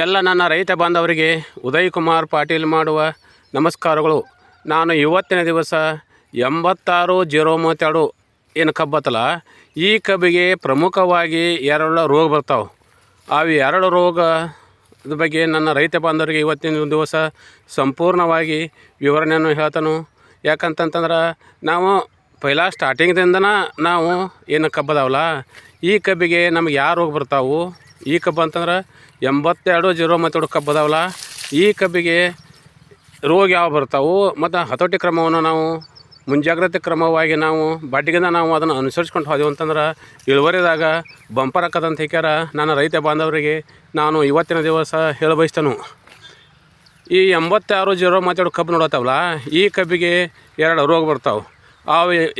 ಎಲ್ಲ ನನ್ನ ರೈತ ಬಾಂಧವರಿಗೆ ಉದಯ್ ಕುಮಾರ್ ಪಾಟೀಲ್ ಮಾಡುವ ನಮಸ್ಕಾರಗಳು. ನಾನು ಇವತ್ತಿನ ದಿವಸ ಎಂಬತ್ತಾರು ಜೀರೋ ಮೂವತ್ತೆರಡು ಏನು ಕಬ್ಬತ್ತಲ್ಲ ಈ ಕಬ್ಬಿಗೆ ಪ್ರಮುಖವಾಗಿ ಎರಡು ರೋಗ ಬರ್ತಾವೆ. ಅವು ಎರಡು ರೋಗ ಇದ್ರ ಬಗ್ಗೆ ನನ್ನ ರೈತ ಬಾಂಧವರಿಗೆ ಇವತ್ತಿನ ದಿವಸ ಸಂಪೂರ್ಣವಾಗಿ ವಿವರಣೆಯನ್ನು ಹೇಳ್ತಾನು. ಯಾಕಂತಂತಂದ್ರೆ ನಾವು ಪೈಲ ಸ್ಟಾರ್ಟಿಂಗ್ದಿಂದನ ನಾವು ಏನು ಕಬ್ಬದಾವಲ್ಲ ಈ ಕಬ್ಬಿಗೆ ನಮ್ಗೆ ಯಾವ ರೋಗ ಬರ್ತಾವು? ಈ ಕಬ್ಬು ಅಂತಂದ್ರೆ ಎಂಬತ್ತೆರಡು ಜೀರೋ ಮತ್ತೆರಡು ಕಬ್ಬು ಅದಾವಲ್ಲ, ಈ ಕಬ್ಬಿಗೆ ರೋಗ ಯಾವ ಬರ್ತಾವೆ ಮತ್ತು ಹತೋಟಿ ಕ್ರಮವನ್ನು ನಾವು, ಮುಂಜಾಗ್ರತೆ ಕ್ರಮವಾಗಿ ನಾವು ಬಡ್ಡಿಗಿಂತ ನಾವು ಅದನ್ನು ಅನುಸರಿಸ್ಕೊಂಡು ಹೋದೆವು ಅಂತಂದ್ರೆ ಇಳುವರಿದಾಗ ಬಂಪರ್ ಹಾಕದಂತ ಹೇಳ್ಯಾರ ನನ್ನ ರೈತ ಬಾಂಧವರಿಗೆ ನಾನು ಇವತ್ತಿನ ದಿವಸ ಹೇಳಬಯಸ್ತೇನು. ಈ ಎಂಬತ್ತಾರು ಜೀರೋ ಮಾತಾಡೋ ಕಬ್ಬು ನೋಡತ್ತವಲ್ಲ, ಈ ಕಬ್ಬಿಗೆ ಎರಡು ರೋಗ ಬರ್ತಾವೆ. ಆ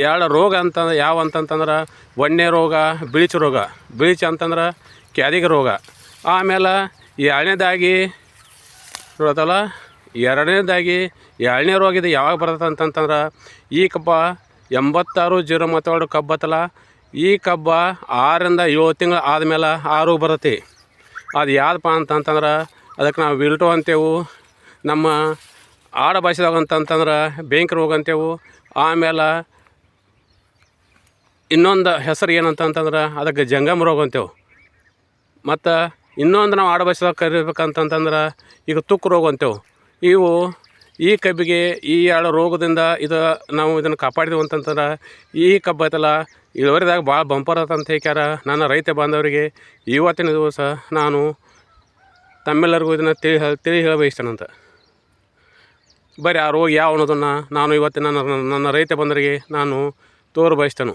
ಎರಡು ರೋಗ ಅಂತ, ಯಾವ ಅಂತಂತಂದ್ರೆ ಒಣ್ಣೆ ರೋಗ ಬಿಳಿಚು ರೋಗ. ಬಿಳಿಚು ಅಂತಂದ್ರೆ ಕ್ಯಾದಿಗೆ ರೋಗ. ಆಮೇಲೆ ಎರಡನೇದಾಗಿ ನೋಡತ್ತಲ್ಲ ಎರಡನೇದಾಗಿ ಎರಡನೇ ರೋಗ ಇದು ಯಾವಾಗ ಬರ್ತದೆ ಅಂತಂತಂದ್ರೆ, ಈ ಕಬ್ಬ ಎಂಬತ್ತಾರು ಜೀರೋ ಮೂವತ್ತೆರಡು ಕಬ್ಬತ್ತಲ್ಲ ಈ ಕಬ್ಬ ಆರರಿಂದ ಏಳು ತಿಂಗಳು ಆದಮೇಲೆ ಆರು ಬರುತ್ತೆ. ಅದು ಯಾವ್ದಪ್ಪ ಅಂತಂತಂದ್ರೆ, ಅದಕ್ಕೆ ನಾವು ವಿಲ್ಟು ಅಂತೇವು, ನಮ್ಮ ಆಡ ಭಾಷೆದಾಗ ಅಂತಂತಂದ್ರೆ ಬೆಂಕಿ ರೋಗ ಅಂತೇವು, ಆಮೇಲೆ ಇನ್ನೊಂದು ಹೆಸರು ಏನಂತಂತಂದ್ರೆ, ಅದಕ್ಕೆ ಜಂಗಮ ರೋಗ ಅಂತೇವು. ಮತ್ತು ಇನ್ನೊಂದು ನಾವು ಆಡ ಭಾಷೆದಾಗ ಕರಿಬೇಕಂತಂತಂದ್ರೆ ಈಗ ತುಕ್ಕು ರೋಗ ಅಂತೇವೆ. ಇವು ಈ ಕಬ್ಬಿಗೆ ಈ ಎರಡು ರೋಗದಿಂದ ಇದು ನಾವು ಇದನ್ನು ಕಾಪಾಡಿದೆವು ಅಂತಂತಂದ್ರೆ ಈ ಕಬ್ಬು ಐತಲ್ಲ, ಇಳುವರಿದಾಗ ಭಾಳ ಬಂಪರ್ ಅಂತ ಹೇಳ್ಯಾರ ನನ್ನ ರೈತ ಬಾಂಧವರಿಗೆ. ಇವತ್ತಿನ ದಿವಸ ನಾನು ತಮ್ಮೆಲ್ಲರಿಗೂ ಇದನ್ನು ತಿಳಿ ತಿಳಿ ಹೇಳ ಬಯಸ್ತೇನಂತ ಬರೀ ಆ ರೋಗ ಯಾವ ಅನ್ನೋದನ್ನು ನಾನು ಇವತ್ತಿನ ನನ್ನ ನನ್ನ ರೈತ ಬಂದರಿಗೆ ನಾನು ತೋರು ಬಯಸ್ತೇನೆ.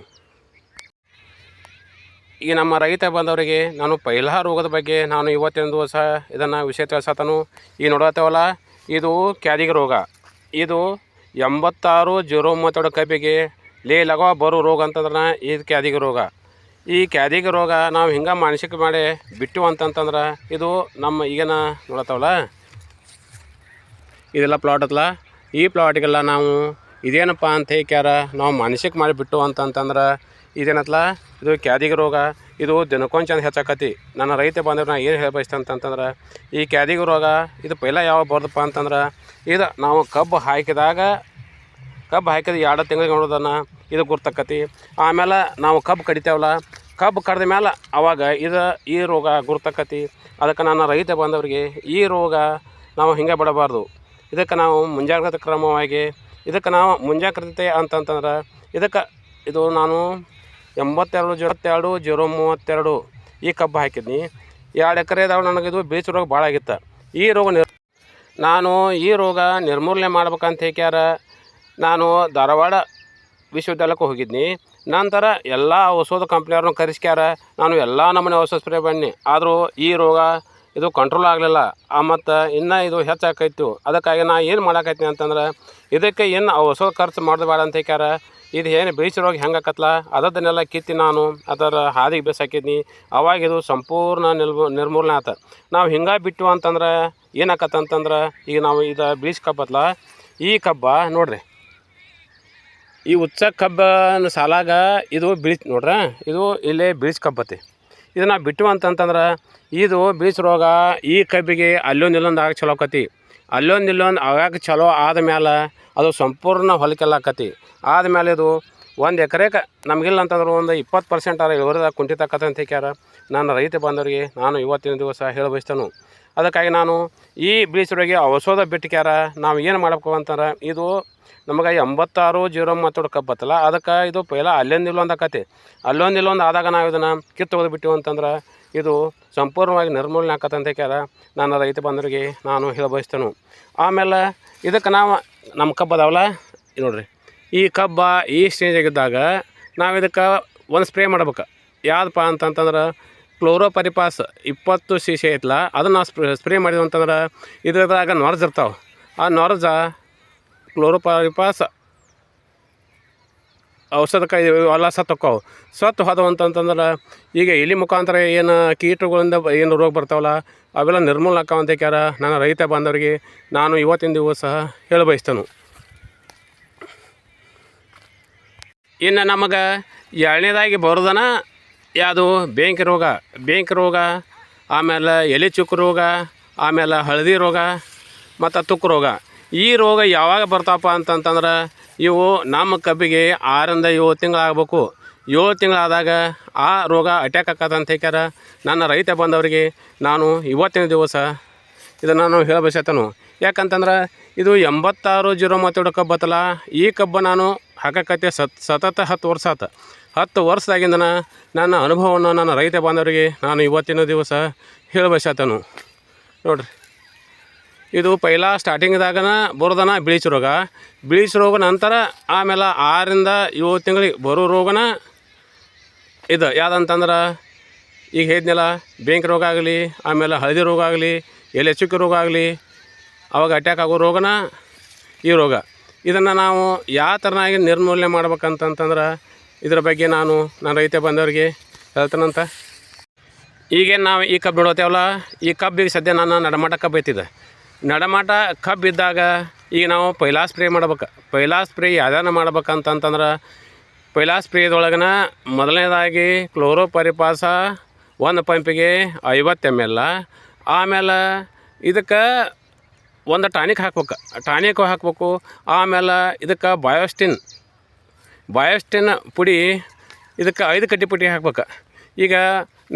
ಈಗ ನಮ್ಮ ರೈತ ಬಂದವರಿಗೆ ನಾನು ಪೈಲಾ ರೋಗದ ಬಗ್ಗೆ ನಾನು ಇವತ್ತಿನ ದಿವಸ ಇದನ್ನು ವಿಷಯ ತಿಳಿಸತನು. ಈಗ ನೋಡತ್ತೇವಲ್ಲ ಇದು ಕ್ಯಾದಿಗೆ ರೋಗ. ಇದು ಎಂಬತ್ತಾರು ಜೀರೋ ಮೂವತ್ತೆರಡು ಕಬ್ಬಿಗೆ ಲೇ ಲಗವ ಬರೋ ರೋಗ ಅಂತಂದ್ರೆ ಇದು ಕ್ಯಾದಿಗೆ ರೋಗ. ಈ ಕ್ಯಾದಿಗೆ ರೋಗ ನಾವು ಹಿಂಗೆ ಮಾನಸಿಕ ಮಾಡಿ ಬಿಟ್ಟು ಅಂತಂತಂದ್ರೆ ಇದು ನಮ್ಮ ಈಗಿನ ನೋಡತ್ತವಲ್ಲ ಇದೆಲ್ಲ ಪ್ಲಾಟ್ ಅತ್ತಲ್ಲ. ಈ ಪ್ಲಾಟಿಗೆಲ್ಲ ನಾವು ಇದೇನಪ್ಪ ಅಂತ ಹೇಳ್ಯಾರ ನಾವು ಮಾನಸಿಕ ಮಾಡಿ ಬಿಟ್ಟು ಅಂತಂತಂದ್ರೆ ಇದೇನತ್ಲ? ಇದು ಕ್ಯಾದಿಗೆ ರೋಗ, ಇದು ದಿನಕ್ಕೊಂದು ಚಂದ ಹೆಚ್ಚಾಕತಿ. ನನ್ನ ರೈತ ಬಾಂಧವ್ರು ನಾನು ಏನು ಹೇಳ ಬಯಸ್ತೆ ಅಂತಂತಂದ್ರೆ ಈ ಕ್ಯಾದಿಗೆ ರೋಗ, ಇದು ಪೈಲ ಯಾವ ಬರ್ದಪ್ಪ ಅಂತಂದ್ರೆ, ಇದು ನಾವು ಕಬ್ಬು ಹಾಕಿದಾಗ ಕಬ್ಬು ಹಾಕಿದ ಎರಡು ತಿಂಗಳಿಗೆ ನೋಡೋದನ್ನು ಇದು ಗುರ್ತಕ್ಕತಿ ಆಮೇಲೆ ನಾವು ಕಬ್ಬು ಕಡಿತೇವಲ್ಲ, ಕಬ್ಬು ಕಡ್ದ ಮೇಲೆ ಅವಾಗ ಇದು ಈ ರೋಗ ಗುರ್ತಕ್ಕತಿ ಅದಕ್ಕೆ ನನ್ನ ರೈತ ಬಾಂಧವರಿಗೆ ಈ ರೋಗ ನಾವು ಹಿಂಗೆ ಬಿಡಬಾರ್ದು. ಇದಕ್ಕೆ ನಾವು ಮುಂಜಾಗ್ರತೆ ಕ್ರಮವಾಗಿ, ಇದಕ್ಕೆ ನಾವು ಮುಂಜಾಗ್ರತೆ ಅಂತಂತಂದ್ರೆ, ಇದಕ್ಕೆ ಇದು ನಾನು ಎಂಬತ್ತೆರಡು ಜೀರೋ ಜೀರೋ ಮೂವತ್ತೆರಡು ಈ ಕಬ್ಬು ಹಾಕಿದ್ನಿ. ಎರಡು ಎಕರೆದಾಗ ನನಗಿದು ಬೀಚ್ ರೋಗ ಭಾಳ ಆಗಿತ್ತು. ಈ ರೋಗ ನಿರ್ ನಾನು ಈ ರೋಗ ನಿರ್ಮೂಲನೆ ಮಾಡ್ಬೇಕಂತ ಹೇಳ್ಯಾರ ನಾನು ಧಾರವಾಡ ವಿಶ್ವವಿದ್ಯಾಲಯಕ್ಕೆ ಹೋಗಿದ್ನಿ. ನಂತರ ಎಲ್ಲ ಔಷಧ ಕಂಪ್ನಿಯವ್ರನ್ನ ಕರೆಸ್ಕ್ಯಾರ. ನಾನು ಎಲ್ಲ ನಮೂನೆ ಔಷಧ ಸ್ಪ್ರೇ ಆದರೂ ಈ ರೋಗ ಇದು ಕಂಟ್ರೋಲ್ ಆಗಲಿಲ್ಲ. ಮತ್ತು ಇನ್ನೂ ಇದು ಹೆಚ್ಚಾಕೈತು ಅದಕ್ಕಾಗಿ ನಾ ಏನು ಮಾಡಾಕೈತಿ ಅಂತಂದ್ರೆ, ಇದಕ್ಕೆ ಏನು ಹೊಸ ಖರ್ಚು ಮಾಡೋದು ಅಂತ ಹೇಳ್ಯಾರ ಇದು ಏನು ಬೀಚ್ ರೋಗ ಹೆಂಗೆ ಆಕತ್ಲ? ಅದನ್ನೆಲ್ಲ ಕಿತ್ತಿ ನಾನು ಅದರ ಹಾದಿಗೆ ಬೇಸಾಕಿದ್ನಿ. ಅವಾಗ ಇದು ಸಂಪೂರ್ಣ ನಿರ್ಮ, ನಿರ್ಮೂಲನೆ ಆತ. ನಾವು ಹಿಂಗೆ ಬಿಟ್ಟು ಅಂತಂದ್ರೆ ಏನಾಕತ್ತ ಅಂತಂದ್ರೆ, ಈಗ ನಾವು ಇದು ಬೀಚ್ ಕಬ್ಬತ್ಲ. ಈ ಕಬ್ಬ ನೋಡ್ರಿ. ಈ ಉಚ್ಚ ಕಬ್ಬನ ಸಾಲಾಗ ಇದು ಬೀಚ್ ನೋಡ್ರಿ? ಇದು ಇಲ್ಲೇ ಬೀಚ್ ಇದನ್ನು ಬಿಟ್ಟು ಅಂತಂತಂದ್ರೆ ಇದು ಬೀಚ್ ರೋಗ ಈ ಕಬ್ಬಿಗೆ ಅಲ್ಲೊಂದು ಇಲ್ಲೊಂದು ಆಗ ಚಲೋ ಆಕತಿ. ಅಲ್ಲೊಂದು ಇಲ್ಲೊಂದು ಆಗಾಕ ಚಲೋ ಆದಮೇಲೆ ಅದು ಸಂಪೂರ್ಣ ಹೊಲಕ್ಕೆಲ್ಲ ಆಕತಿ. ಆದಮೇಲೆ ಇದು ಒಂದು ಎಕರೆಗೆ ನಮಗಿಲ್ಲ ಅಂತಂದ್ರೆ ಒಂದು ಇಪ್ಪತ್ತು ಪರ್ಸೆಂಟ್ ಆರ ಇಳುವರಿದಾಗ ಕುಂಠಿತ ಅಂತ ಹೇಳ್ಯಾರ ನಾನು ರೈತ ಬಂದವರಿಗೆ ನಾನು ಇವತ್ತಿನ ದಿವಸ ಹೇಳ ಬಯಸ್ತೇನೆ. ಅದಕ್ಕಾಗಿ ನಾನು ಈ ಬೀಚ್ ರೋಗಿಗೆ ಔಷಧ ಬಿಟ್ಟಿಕ್ಯಾರ ನಾವು ಏನು ಮಾಡಬೇಕು ಅಂತಂದ್ರೆ ಇದು ನಮಗೆ ಎಂಬತ್ತಾರು ಜೀರೋ ಮತ್ತೊಡ್ ಕಪ್ ಬತ್ತಲ್ಲ. ಅದಕ್ಕೆ ಇದು ಪೈಲ ಅಲ್ಲೊಂದು ಇಲ್ಲೊಂದು ಆಕತಿ. ಅಲ್ಲೊಂದು ಇಲ್ಲೊಂದು ಆದಾಗ ನಾವು ಇದನ್ನು ಕಿತ್ತು ಬಿಟ್ಟು ಬಿಟ್ಟಿವಿ ಅಂತಂದ್ರೆ ಇದು ಸಂಪೂರ್ಣವಾಗಿ ನಿರ್ಮೂಲನೆ ಆಕತ್ತೆ ಅಂತ ನಾನು ರೈತ ಬಂದ್ರಿಗೆ ನಾನು ಹೇಳ ಬಯಸ್ತೇನೆ ಆಮೇಲೆ ಇದಕ್ಕೆ ನಾವು ನಮ್ಮ ಕಬ್ಬು ಅದಾವಲ್ಲ ನೋಡ್ರಿ. ಈ ಕಬ್ಬ ಈ ಸ್ಟೇಜಾಗಿದ್ದಾಗ ನಾವು ಇದಕ್ಕೆ ಒಂದು ಸ್ಪ್ರೇ ಮಾಡ್ಬೇಕು. ಯಾವುದಪ್ಪ ಅಂತಂತಂದ್ರೆ ಕ್ಲೋರೋಪರಿಪಾಸ್ ಇಪ್ಪತ್ತು ಸಿ ಸಿ ಐತಲ್ಲ ಅದನ್ನು ನಾವು ಸ್ಪ್ರೇ ಮಾಡಿದ್ವಿ ಅಂತಂದ್ರೆ ಇದ್ರದಾಗ ನೊರ್ಜ್ ಇರ್ತಾವೆ. ಆ ನೊರ್ಜ ಕ್ಲೋರೋಪರಿಪಾಸ್ ಔಷಧಕ್ಕೆ ಎಲ್ಲ ಸತ್ತು ಹೊಕ್ಕಾವು. ಸತ್ತು ಹೋದವು ಅಂತಂತಂದ್ರೆ ಈಗ ಇಲಿ ಮುಖಾಂತರ ಏನು ಕೀಟಗಳಿಂದ ಏನು ರೋಗ ಬರ್ತಾವಲ್ಲ, ಅವೆಲ್ಲ ನಿರ್ಮೂಲ ಹೇಳ್ಯಾರ ನನ್ನ ರೈತ ಬಾಂಧವರಿಗೆ ನಾನು ಇವತ್ತಿನ ದಿವಸ ಸಹ ಹೇಳಬಯಸ್ತೇನೆ. ಇನ್ನು ನಮಗೆ ಎರಡನೇದಾಗಿ ಬರೋದನ ಯಾವುದು? ಬೆಂಕಿ ರೋಗ. ಬೆಂಕಿ ರೋಗ, ಆಮೇಲೆ ಎಲೆ ಚುಕ್ಕು ರೋಗ, ಆಮೇಲೆ ಹಳದಿ ರೋಗ, ಮತ್ತು ತುಕ್ಕು ರೋಗ. ಈ ರೋಗ ಯಾವಾಗ ಬರ್ತಾವಪ್ಪ ಅಂತಂತಂದ್ರೆ ಇವು ನಮ್ಮ ಕಬ್ಬಿಗೆ ಆರಿಂದ ಏಳು ತಿಂಗಳಾಗಬೇಕು. ಏಳು ತಿಂಗಳಾದಾಗ ಆ ರೋಗ ಅಟ್ಯಾಕ್ ಆಕತ್ತಂತ ಹೇಳ್ಯಾರ ನನ್ನ ರೈತ ಬಂದವರಿಗೆ ನಾನು ಇವತ್ತಿನ ದಿವಸ ಇದನ್ನು ನಾನು ಹೇಳಬಯಸತ್ತನು ಯಾಕಂತಂದ್ರೆ ಇದು ಎಂಬತ್ತಾರು ಜೀರೋ ಮೂವತ್ತೇಳು ಕಬ್ಬತ್ತಲ್ಲ ಈ ಕಬ್ಬು ನಾನು ಹಾಕಕತ್ತೆ ಸತ್, ಸತತ ಹತ್ತು ವರ್ಷ ಆತ. ಹತ್ತು ವರ್ಷದಾಗಿಂದ ನನ್ನ ಅನುಭವವನ್ನು ನನ್ನ ರೈತ ಬಾಂಧವರಿಗೆ ನಾನು ಇವತ್ತಿನ ದಿವಸ ಹೇಳಬಯಸತನು. ನೋಡ್ರಿ. ಇದು ಪೈಲ ಸ್ಟಾರ್ಟಿಂಗ್ದಾಗನ ಬರೋದನ ಬಿಳಿಚು ರೋಗ. ಬಿಳಿಚು ರೋಗ ನಂತರ ಆಮೇಲೆ ಆರರಿಂದ ಏಳು ತಿಂಗಳಿಗೆ ಬರೋ ರೋಗನ ಇದು. ಯಾವುದಂತಂದ್ರೆ ಈಗ ಹೇಳಿದ್ನಲ್ಲ, ಬೆಂಕಿ ರೋಗ ಆಗಲಿ, ಆಮೇಲೆ ಹಳದಿ ರೋಗ ಆಗಲಿ, ಎಲೆ ಚುಕ್ಕಿ ರೋಗ ಆಗಲಿ, ಅವಾಗ ಅಟ್ಯಾಕ್ ಆಗೋ ರೋಗನ ಈ ರೋಗ. ಇದನ್ನು ನಾವು ಯಾವ ಥರನಾಗಿ ನಿರ್ಮೂಲನೆ ಮಾಡ್ಬೇಕಂತಂತಂದ್ರೆ ಇದ್ರ ಬಗ್ಗೆ ನಾನು, ನನ್ನ ರೈತ ಬಂದವರಿಗೆ ಹೇಳ್ತಾನಂತ. ಈಗೇನು ನಾವು ಈ ಕಬ್ಬು ನೋಡತ್ತೇವಲ್ಲ ಈ ಕಬ್ಬಿಗೆ ಸದ್ಯ ನಾನು ನಡಮಾಟ ಕಬ್ಬು ಐತಿದೆ. ನಡಮಾಟ ಕಬ್ಬು ಇದ್ದಾಗ ಈಗ ನಾವು ಪೈಲಾ ಸ್ಪ್ರೇ ಮಾಡ್ಬೇಕು. ಪೈಲಾ ಸ್ಪ್ರೇ ಯಾವ್ದಾನ ಮಾಡ್ಬೇಕಂತಂತಂದ್ರೆ, ಪೈಲಾ ಸ್ಪ್ರೇದೊಳಗನ ಮೊದಲನೇದಾಗಿ ಕ್ಲೋರೋಪರಿಪಾಸ ಒಂದು ಪಂಪಿಗೆ ಐವತ್ತು ಎಂ ಎಲ್ ಆಮೇಲೆ ಇದಕ್ಕೆ ಒಂದು ಟಾನಿಕ್ ಹಾಕ್ಬೇಕು. ಟಾನಿಕ್ ಹಾಕ್ಬೇಕು, ಆಮೇಲೆ ಇದಕ್ಕೆ ಬಯೋಸ್ಟಿನ್ ಬಯೋಸ್ಟಿನ್ ಪುಡಿ ಇದಕ್ಕೆ ಐದು ಕಡ್ಡಿ ಪುಡಿ ಹಾಕ್ಬೇಕು. ಈಗ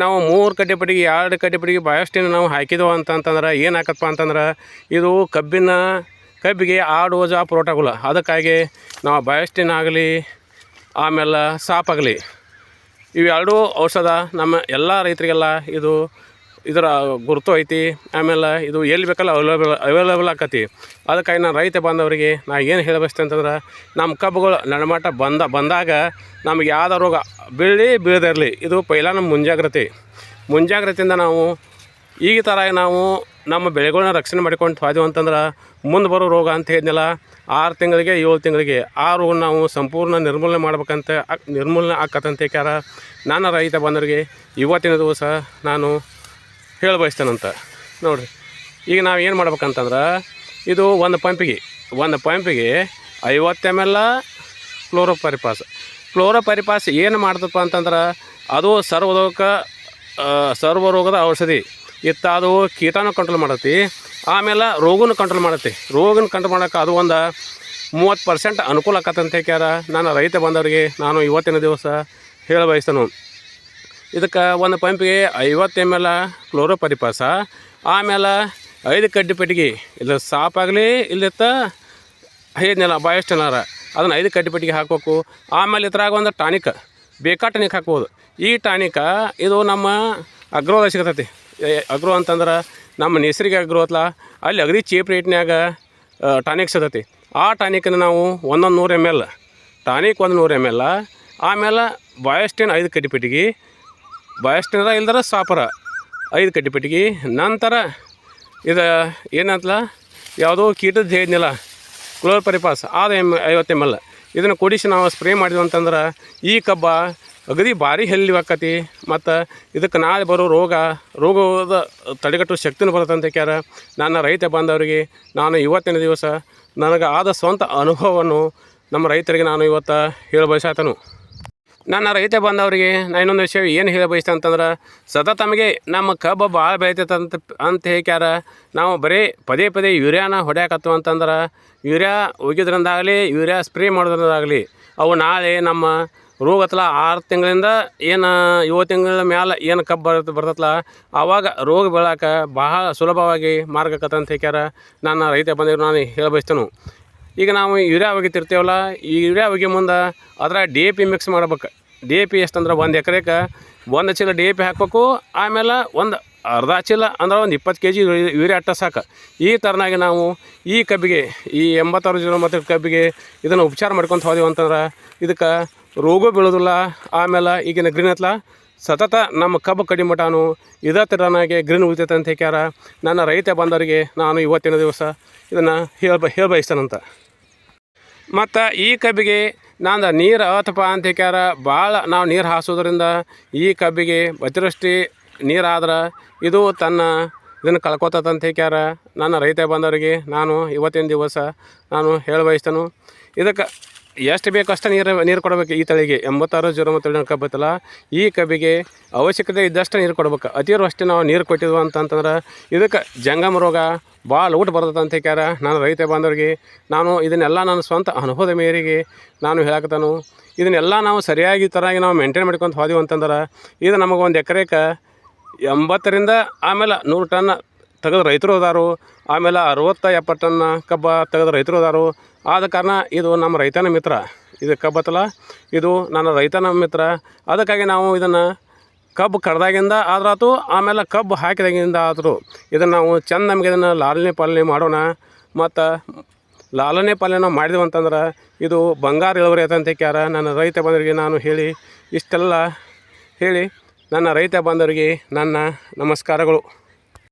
ನಾವು ಮೂರು ಕಡ್ಡಿ ಪುಡಿಗೆ ಎರಡು ಕಡ್ಡಿ ಪುಡಿಗೆ ಬಾಯಷ್ಟಿನ ನಾವು ಹಾಕಿದೆವು ಅಂತಂತಂದ್ರೆ ಏನು ಹಾಕತ್ತಪ್ಪ ಅಂತಂದ್ರೆ ಇದು ಕಬ್ಬಿನ, ಕಬ್ಬಿಗೆ ಆ ಡೋಸ್ ಆ ಅದಕ್ಕಾಗಿ ನಾವು ಬಯಸ್ಟಿನ್ ಆಗಲಿ ಆಮೇಲೆ ಸಾಪಾಗಲಿ ಇವೆರಡೂ ಔಷಧ ನಮ್ಮ ಎಲ್ಲ ರೈತರಿಗೆಲ್ಲ ಇದು ಇದರ ಗುರುತು ಐತಿ. ಆಮೇಲೆ ಇದು ಎಲ್ಲಿ ಬೇಕಲ್ಲ ಅವೈಲೇಬಲ್ ಅವೈಲೇಬಲ್ ಆಕತಿ. ಅದಕ್ಕಾಗಿ ನಾನು ರೈತ ಬಾಂಧವರಿಗೆ ನಾ ಏನು ಹೇಳಬಯಸ್ತೆ ಅಂತಂದ್ರೆ, ನಮ್ಮ ಕಬ್ಬುಗಳು ನಡಮಾಟ ಬಂದ, ಬಂದಾಗ ನಮಗೆ ಯಾವ್ದು ರೋಗ ಬೀಳಿ ಬೀಳದಿರಲಿ ಇದು ಪೈಲ ನಮ್ಮ ಮುಂಜಾಗ್ರತೆ. ಮುಂಜಾಗ್ರತೆಯಿಂದ ನಾವು ಈ ಥರ ನಾವು ನಮ್ಮ ಬೆಳೆಗಳನ್ನ ರಕ್ಷಣೆ ಮಾಡ್ಕೊಂಡು ಹೋದೆವು ಅಂತಂದ್ರೆ, ಮುಂದೆ ಬರೋ ರೋಗ ಅಂತ ಹೇಳಿದ್ನಲ್ಲ, ಆರು ತಿಂಗಳಿಗೆ ಏಳು ತಿಂಗಳಿಗೆ ಆ ರೋಗ ನಾವು ಸಂಪೂರ್ಣ ನಿರ್ಮೂಲನೆ ಮಾಡ್ಬೇಕಂತ, ನಿರ್ಮೂಲನೆ ಆಕತ್ತಂತ ಹೇಳ್ಯಾರ ನನ್ನ ರೈತ ಬಂದವರಿಗೆ ಇವತ್ತಿನ ದಿವಸ ನಾನು ಹೇಳ ಬಯಸ್ತೇನಂತ. ನೋಡಿರಿ, ಈಗ ನಾವು ಏನು ಮಾಡ್ಬೇಕಂತಂದ್ರೆ, ಇದು ಒಂದು ಪಂಪಿಗೆ ಒಂದು ಪಂಪಿಗೆ ಐವತ್ತು ಎಂ ಎಲ್ ಕ್ಲೋರೋಪರಿಪಾಸ್ ಕ್ಲೋರೋಪರಿಪಾಸ್ ಏನು ಮಾಡ್ತಪ್ಪ ಅಂತಂದ್ರೆ, ಅದು ಸರ್ವರೋಗ ಸರ್ವರೋಗದ ಔಷಧಿ. ಇತ್ತ ಅದು ಕೀಟಾನು ಕಂಟ್ರೋಲ್ ಮಾಡತ್ತಿ, ಆಮೇಲೆ ರೋಗನ ಕಂಟ್ರೋಲ್ ಮಾಡತ್ತಿ. ರೋಗನ ಕಂಟ್ರೋಲ್ ಮಾಡೋಕೆ ಅದು ಒಂದು ಮೂವತ್ತು ಪರ್ಸೆಂಟ್ ಅನುಕೂಲ ಆಕತ್ತಂತ ಹೇಳ್ಯಾರ ನಾನು ರೈತ ಬಂದವರಿಗೆ ನಾನು ಇವತ್ತಿನ ದಿವಸ ಹೇಳ ಬಯಸ್ತೇನೆ. ಇದಕ್ಕೆ ಒಂದು ಪಂಪಿಗೆ ಐವತ್ತು ಎಂ ಎಲ್ ಕ್ಲೋರೋಪರಿಪಾಸ, ಆಮೇಲೆ ಐದು ಕಡ್ಡಿ ಪೆಟ್ಟಿಗೆ. ಇಲ್ಲ ಸಾಪಾಗಲಿ ಇಲ್ಲಿತ್ತ ಐದನೆಲ್ಲ ಬಾಯಷ್ಟನಾರ ಅದನ್ನು ಐದು ಕಡ್ಡಿ ಪೆಟ್ಟಿಗೆ ಹಾಕಬೇಕು. ಆಮೇಲೆ ಇದ್ರಾಗ ಒಂದು ಟಾನಿಕ್, ಬೇಕಾ ಟಾನಿಕ್ ಹಾಕ್ಬೋದು. ಈ ಟಾನಿಕ, ಇದು ನಮ್ಮ ಅಗ್ರೋದ ಸಿಗತೈತಿ ಅಗ್ರೋ ಅಂತಂದ್ರೆ ನಮ್ಮ ನೇಸರಿಗೆ ಅಗ್ರೋ ಅತ್ಲ, ಅಲ್ಲಿ ಅಗದಿ ಚೀಪ್ ರೇಟ್ನ್ಯಾಗ ಟಾನಿಕ್ ಸಿಗತೈತಿ. ಆ ಟಾನಿಕನ್ನು ನಾವು ಒಂದೊಂದು ನೂರು ಎಂ ಎಲ್ ಟಾನಿಕ್ ಒಂದು ನೂರು ಎಂ ಎಲ್ ಆಮೇಲೆ ಬಾಯಷ್ಟೇನು ಐದು ಕಡ್ಡಿ ಪೆಟ್ಟಿಗೆ ಬಯೋಸ್ಟಿನರ ಇಲ್ದರ ಸಾಪರ. ಐದು ಕಟ್ಟಿ ಪೆಟ್ಟಿಗೆ. ನಂತರ ಇದು ಏನಂತಲ್ಲ ಯಾವುದೋ ಕೀಟದ ಹೇಳಿದ್ನಲ್ಲ ಕ್ಲೋರ್ ಪರಿಪಾಸ್, ಆದ ಎಂ, ಐವತ್ತು ಎಂ ಎಲ್. ಇದನ್ನು ಕೊಡಿಸಿ ನಾವು ಸ್ಪ್ರೇ ಮಾಡಿದ್ವಿ ಅಂತಂದ್ರೆ ಈ ಕಬ್ಬ ಅಗದಿ ಭಾರಿ ಹೆಲ್ಲಿ ಆಕತಿ. ಮತ್ತು ಇದಕ್ಕೆ ನಾಳೆ ಬರೋ ರೋಗ, ರೋಗದ ತಡೆಗಟ್ಟುವ ಶಕ್ತಿನೂ ಬರುತ್ತಂತ ಕ್ಯಾರ ನನ್ನ ರೈತ ಬಾಂಧವರಿಗೆ ನಾನು ಇವತ್ತಿನ ದಿವಸ ನನಗೆ ಆದ ಸ್ವಂತ ಅನುಭವವನ್ನು ನಮ್ಮ ರೈತರಿಗೆ ನಾನು ಇವತ್ತು ಹೇಳ ಬಯಸಾತನು ನನ್ನ ರೈತ ಬಂದವರಿಗೆ ನಾ ಇನ್ನೊಂದು ವಿಷಯ ಏನು ಹೇಳ ಬಯಸ್ತೆ ಅಂತಂದ್ರೆ, ಸದಾ ತಮಗೆ ನಮ್ಮ ಕಬ್ಬು ಭಾಳ ಬೆಳಿತೈತೆ ಅಂತ ಅಂತ ಹೇಳ್ಯಾರ ನಾವು ಬರೀ ಪದೇ ಪದೇ ಯೂರಿಯಾನ ಹೊಡ್ಯಾಕತ್ತು ಅಂತಂದ್ರೆ, ಯೂರಿಯಾ ಒಗಿದ್ರಿಂದಾಗಲಿ ಯೂರಿಯಾ ಸ್ಪ್ರೇ ಮಾಡೋದ್ರಿಂದಾಗಲಿ, ಅವು ನಾಳೆ ನಮ್ಮ ರೋಗತ್ಲ ಆರು ತಿಂಗಳಿಂದ ಏನು ಏಳು ತಿಂಗಳ ಮ್ಯಾಲೆ ಏನು ಕಬ್ಬು ಬರುತ್ತೆ ಬರ್ತೈತಲ್ಲ ಆವಾಗ ರೋಗ ಬೀಳಾಕ ಬಹಳ ಸುಲಭವಾಗಿ ಮಾರ್ಗಕತ್ತಂತ ಹೇಳ್ಯಾರ ನನ್ನ ರೈತ ಬಂದಿರು ನಾನು ಹೇಳ ಬಯಸ್ತೇನೆ ಈಗ ನಾವು ಯೂರಿಯಾ ಒಗಿತಿರ್ತೀವಲ್ಲ ಈ ಯೂರಿಯಾ ಒಗಿ ಮುಂದೆ ಅದರ ಡಿ ಎ ಪಿ ಮಿಕ್ಸ್ ಮಾಡ್ಬೇಕು. ಡಿ ಎ ಪಿ ಎಷ್ಟಂದ್ರೆ ಒಂದು ಎಕರೆಗೆ ಒಂದು ಚೀಲ ಡಿ ಎ ಪಿ ಹಾಕಬೇಕು, ಆಮೇಲೆ ಒಂದು ಅರ್ಧ ಚೀಲ ಅಂದ್ರೆ ಒಂದು ಇಪ್ಪತ್ತು ಕೆ ಜಿ ಯೂರಿಯಾ ಅಟ್ಟ ಸಾಕು. ಈ ಥರನಾಗಿ ನಾವು ಈ ಕಬ್ಬಿಗೆ, ಈ ಎಂಬತ್ತಾರು ಜೀರೋ ಮತ್ತು ಕಬ್ಬಿಗೆ ಇದನ್ನು ಉಪಚಾರ ಮಾಡ್ಕೊತ ಹೋದೆವು ಅಂತಂದ್ರೆ ಇದಕ್ಕೆ ರೋಗ ಬೀಳೋದಿಲ್ಲ, ಆಮೇಲೆ ಈಗಿನ ಗ್ರೀನ್ ಹತ್ಲ ಸತತ ನಮ್ಮ ಕಬ್ಬು ಕಡಿಮೆ ಮಟಾನು ಇದೇ ನನಗೆ ಗ್ರೀನ್ ಉಳಿತೈತೆ ಅಂತ ಹೇಳ್ಯಾರ ನನ್ನ ರೈತ ಬಂದವರಿಗೆ ನಾನು ಇವತ್ತಿನ ದಿವಸ ಇದನ್ನು ಹೇಳ್ಬ, ಹೇಳ್ಬಯಸ್ತಾನಂತ. ಮತ್ತು ಈ ಕಬ್ಬಿಗೆ ನಾನು ನೀರು ಆತಪ್ಪ ಅಂತ ಹೇಳ್ಯಾರ ಭಾಳ ನಾವು ನೀರು ಹಾಸೋದ್ರಿಂದ ಈ ಕಬ್ಬಿಗೆ ಅತಿವೃಷ್ಟಿ ನೀರಾದ್ರೆ ಇದು ತನ್ನ ಇದನ್ನು ಕಳ್ಕೊತಂತ ಹೇಳ್ಯಾರ ನನ್ನ ರೈತ ಬಂದವರಿಗೆ ನಾನು ಇವತ್ತಿನ ದಿವಸ ನಾನು ಹೇಳ ಬಯಸ್ತೇನೆ, ಇದಕ್ಕೆ ಎಷ್ಟು ಬೇಕು ಅಷ್ಟು ನೀರು ನೀರು ಕೊಡಬೇಕು ಈ ತಳಿಗೆ. ಎಂಬತ್ತಾರು ಜೀರೋ ಮತ್ತು ಏಳು ಕಬ್ಬು ಐತಲ್ಲ ಈ ಕಬ್ಬಿಗೆ ಅವಶ್ಯಕತೆ ಇದ್ದಷ್ಟು ನೀರು ಕೊಡ್ಬೇಕು. ಅತಿರು ಅಷ್ಟೇ ನಾವು ನೀರು ಕೊಟ್ಟಿದ್ವು ಅಂತಂತಂದ್ರೆ ಇದಕ್ಕೆ ಜಂಗಮ ರೋಗ ಭಾಳ ಊಟ ಬರ್ತದೆ ಅಂತ ಹೇಳ್ಯಾರ ನಾನು ರೈತ ಬಾಂಧವರಿಗೆ ನಾನು ಇದನ್ನೆಲ್ಲ ನನ್ನ ಸ್ವಂತ ಅನುಭವದ ಮೇರೆಗೆ ನಾನು ಹೇಳಕತ್ತಾನು, ಇದನ್ನೆಲ್ಲ ನಾವು ಸರಿಯಾಗಿ ಥರ ನಾವು ಮೇಂಟೈನ್ ಮಾಡ್ಕೊಂತ ಹೋದೆವು ಅಂತಂದ್ರೆ ಇದು ನಮಗೆ ಒಂದು ಎಕರೆಗೆ ಎಂಬತ್ತರಿಂದ ಆಮೇಲೆ ನೂರು ಟನ್ ತೆಗೆದು ರೈತರು ಅದಾರು. ಆಮೇಲೆ ಅರವತ್ತ ಎಪ್ಪತ್ತು ಟನ್ ಕಬ್ಬ ತೆಗೆದು ರೈತರು ಅದಾರು. ಆದ ಕಾರಣ ಇದು ನಮ್ಮ ರೈತನ ಮಿತ್ರ. ಇದು ಕಬ್ಬತ್ತಲ್ಲ ಇದು ನನ್ನ ರೈತನ ಮಿತ್ರ. ಅದಕ್ಕಾಗಿ ನಾವು ಇದನ್ನು ಕಬ್ಬು ಕಡ್ದಾಗಿಂದ ಆದ್ರಾತು, ಆಮೇಲೆ ಕಬ್ಬು ಹಾಕಿದಾಗಿಂದ ಆದರೂ ಇದನ್ನು ನಾವು ಚೆಂದ ನಮಗೆ ಇದನ್ನು ಲಾಲನೆ ಪಾಲನೆ ಮಾಡೋಣ. ಮತ್ತು ಲಾಲನೆ ಪಾಲನೆ ನಾವು ಮಾಡಿದೆವು ಅಂತಂದ್ರೆ ಇದು ಬಂಗಾರ ಇಳುವರಿ ಅಂತ ಕ್ಯಾರ ನನ್ನ ರೈತ ಬಂದರಿಗೆ ನಾನು ಹೇಳಿ ಇಷ್ಟೆಲ್ಲ ಹೇಳಿ. ನನ್ನ ರೈತ ಬಾಂಧವರಿಗೆ ನನ್ನ ನಮಸ್ಕಾರಗಳು.